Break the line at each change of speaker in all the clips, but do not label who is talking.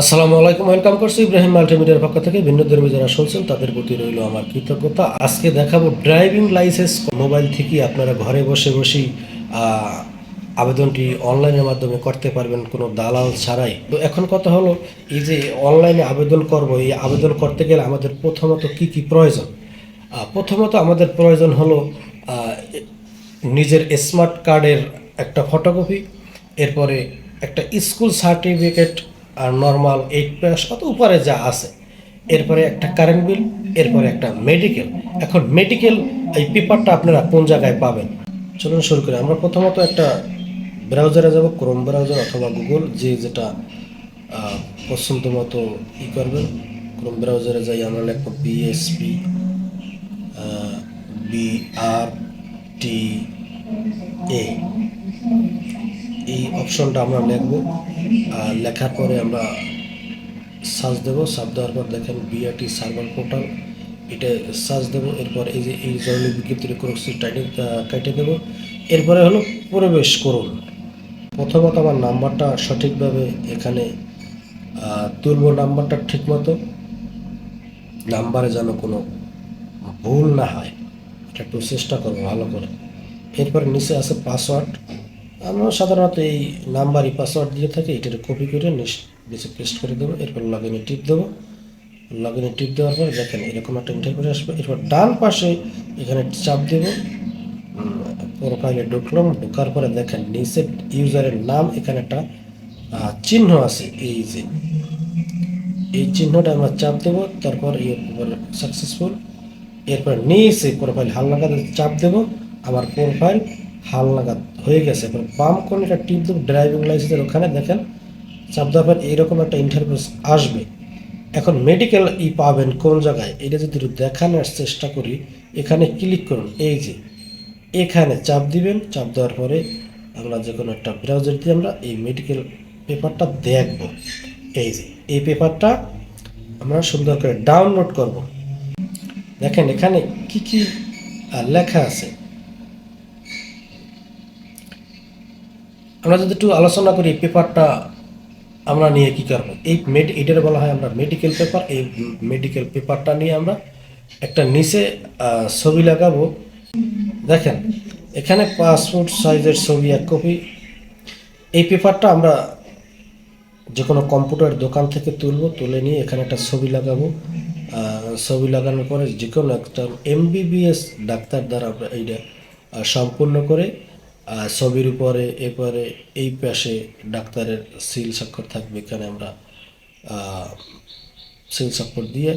আসসালামু আলাইকুম, ওয়েলকাম করছি ইব্রাহিম মাল্টিমিডিয়ার পক্ষ থেকে। ভিন্ন ধর্মী যারা শুনছেন, তাদের প্রতি রইল আমার কৃতজ্ঞতা। আজকে দেখাবো ড্রাইভিং লাইসেন্স মোবাইল থেকে আপনারা ঘরে বসে বসেই আবেদনটি অনলাইনের মাধ্যমে করতে পারবেন, কোনো দালাল ছাড়াই। তো এখন কথা হলো, এই যে অনলাইনে আবেদন করব, এই আবেদন করতে গেলে আমাদের প্রথমত কি কি প্রয়োজন? প্রথমত আমাদের প্রয়োজন হলো নিজের স্মার্ট কার্ডের একটা ফটোকপি, এরপরে একটা স্কুল সার্টিফিকেট আর নর্মাল এইট প্লাস অত উপরে যা আছে, এরপরে একটা কারেন্ট বিল এরপরে একটা মেডিকেল এখন মেডিকেল এই পেপারটা আপনারা কোন জায়গায় পাবেন? চলুন শুরু করি। আমরা প্রথমত একটা ব্রাউজারে যাব ক্রোম ব্রাউজার অথবা গুগল যে যেটা পছন্দ মতো ই করবেন। ক্রোম ব্রাউজারে যাই, আমরা লিখব বিএসপি বি আর টি এ এই অপশনটা আমরা লিখব। আর লেখার পরে আমরা সার্চ দেবো। সার্চ দেওয়ার পর দেখেন বিআরটি সার্ভার পোর্টাল এটা সার্চ দেবো। এরপর এই যে, এই জরুরি বিজ্ঞপ্তির ক্রোক্সি টাইটে কেটে দেবো। এরপরে হলো প্রবেশ করুন। প্রথমত আমার নাম্বারটা সঠিকভাবে এখানে তুলবো নাম্বারটা ঠিক মতো নাম্বারে যেন কোনো ভুল না হয়। এটা একটু চেষ্টা করব ভালো করে। এরপরে নিচে আছে পাসওয়ার্ড আমরা সাধারণত এই নাম্বারই পাসওয়ার্ড দিয়ে থাকি, এটার কপি করে নিচ- পেস্ট করে দেবো, এরপর লগ ইনে টিপ দেবো। লগ ইনে টিপ দেওয়ার পর দেখেন এরকম একটা ইন্টারভিউ আসবে, এরপর ডান পাশে এখানে চাপ দেবো। প্রোফাইলে ঢুকলাম, ঢোকার পরে দেখেন নিচে ইউজারের নাম, এখানে একটা চিহ্ন আছে, এই যে। এই চিহ্নটা আমরা চাপ দেবো, তারপর সাকসেসফুল এরপর নিচে প্রোফাইল হালনাগাদ চাপ দেবো, আমার প্রোফাইল হালনাগাদ হয়ে গেছে। এবার বাম কোণটা টিপ দেবো ড্রাইভিং লাইসেন্সের ওখানে দেখেন চাপ দেওয়ার এইরকম একটা ইন্টারভিউস আসবে। এখন মেডিকেল ই পাবেন কোন জায়গায়? এটা যদি দেখানোর চেষ্টা করি, এখানে ক্লিক করুন, এই যে, এখানে চাপ দিবেন, চাপ দেওয়ার পরে আমরা যে কোনো একটা ব্রাউজার দিয়ে আমরা এই মেডিকেল পেপারটা দেখব। এই যে, এই পেপারটা আমরা সুন্দর করে ডাউনলোড করব। দেখেন এখানে কি কি লেখা আছে। আমরা যদি একটু আলোচনা করি পেপারটা আমরা নিয়ে কি করব? এই মেড এটার বলা হয় আমরা মেডিকেল পেপার এই মেডিকেল পেপারটা নিয়ে আমরা একটা নিচে ছবি লাগাবো। দেখেন, এখানে পাসপোর্ট সাইজের ছবি, এক কপি এই পেপারটা আমরা যে কোনো কম্পিউটার দোকান থেকে তুলবো, তুলে নিয়ে এখানে একটা ছবি লাগাবো। ছবি লাগানোর পরে যে কোনো একটা এমবিবিএস ডাক্তার দ্বারা আমরা এইটা সম্পূর্ণ করে ছবির উপরে, এরপরে এই পাশে ডাক্তারের সিল স্বাক্ষর থাকবে, এখানে আমরা সিল স্বাক্ষর দিয়ে,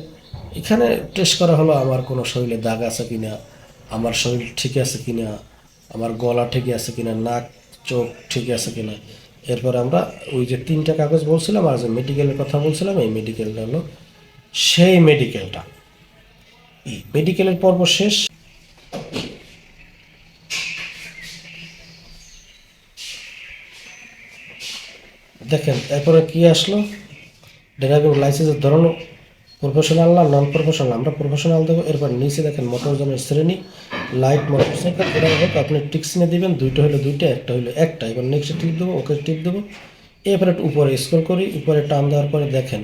এখানে টেস্ট করা হলো আমার কোনো শরীরে দাগ আছে কি না আমার শরীর ঠিক আছে কি না আমার গলা ঠিক আছে কিনা, নাক, চোখ ঠিক আছে কিনা। এরপর আমরা ওই যে তিনটা কাগজ বলছিলাম, আর যে মেডিকেলের কথা বলছিলাম, এই মেডিকেলটা হলো সেই মেডিকেলটা এই মেডিকেলের পর্ব শেষ। দেখেন, এরপরে কি আসলো? ড্রাইভিং লাইসেন্সের ধরন প্রফেশনাল না নন প্রফেশনাল আমরা প্রফেশনাল দেবো। এরপর নিচে দেখেন মোটরজনের শ্রেণি লাইট মোটরসাইকেল এটা হোক আপনি টিক্সিনে দিবেন, দুইটা হলো দুইটা, একটা হলো একটা। এবার নেক্সটে টিপ দেবো, ওকে টিপ দেবো। এরপরে উপরে স্ক্রল করি, উপরে টান দেওয়ার পরে দেখেন,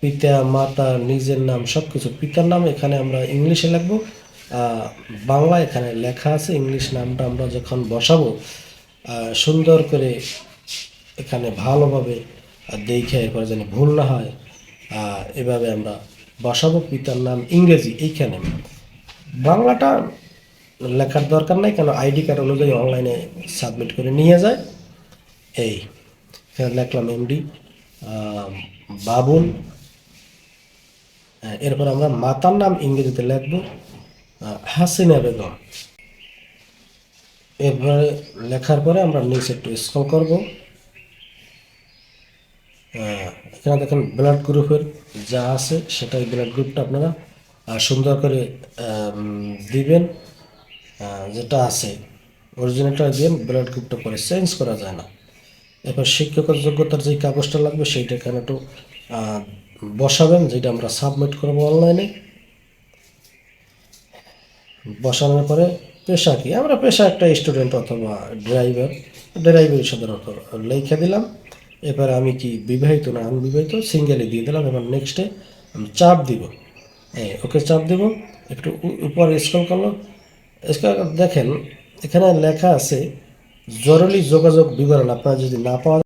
পিতা, মাতা, নিজের নাম সব কিছু পিতার নাম এখানে আমরা ইংলিশে লিখব। বাংলা এখানে লেখা আছে, ইংলিশ নামটা আমরা যখন বসাবো সুন্দর করে এখানে ভালোভাবে দেখে এরপরে যেন ভুল না হয়। এভাবে আমরা বসাবো পিতার নাম ইংরেজি এইখানে। বাংলাটা লেখার দরকার নাই কেন আইডি কার্ড অনুযায়ী অনলাইনে সাবমিট করে নিয়ে যায়। এই লিখলাম এমডি বাবুল। হ্যাঁ, এরপর আমরা মাতার নাম ইংরেজিতে লিখব হাসিনা বেগম। এরপরে লেখার পরে আমরা নিচে একটু স্ক্রল করব। এখানে দেখেন ব্লাড গ্রুপের যা আছে সেটাই ব্লাড গ্রুপটা আপনারা সুন্দর করে দিবেন। যেটা আছে অরিজিনালটা দিবেন ব্লাড গ্রুপটা পরে চেঞ্জ করা যায় না। এরপর শিক্ষকের যোগ্যতার যে কাগজটা লাগবে সেইটা এখানে একটু বসাবেন, যেটা আমরা সাবমিট করব অনলাইনে বসানোর পরে পেশা কি? আমরা পেশা একটা স্টুডেন্ট অথবা ড্রাইভার ড্রাইভার সাধারণত লিখে দিলাম। এবারে আমি কি বিবাহিত না আমি বিবাহিত সিঙ্গেলে দিয়ে দিলাম, এবার নেক্সটে আমি চাপ দিব। হ্যাঁ ওকে চাপ দিব, একটু উপর স্ক্রল করল। স্ক্রল দেখেন, এখানে লেখা আছে, জরুরি যোগাযোগ বিবরণ আপনারা যদি না পাওয়া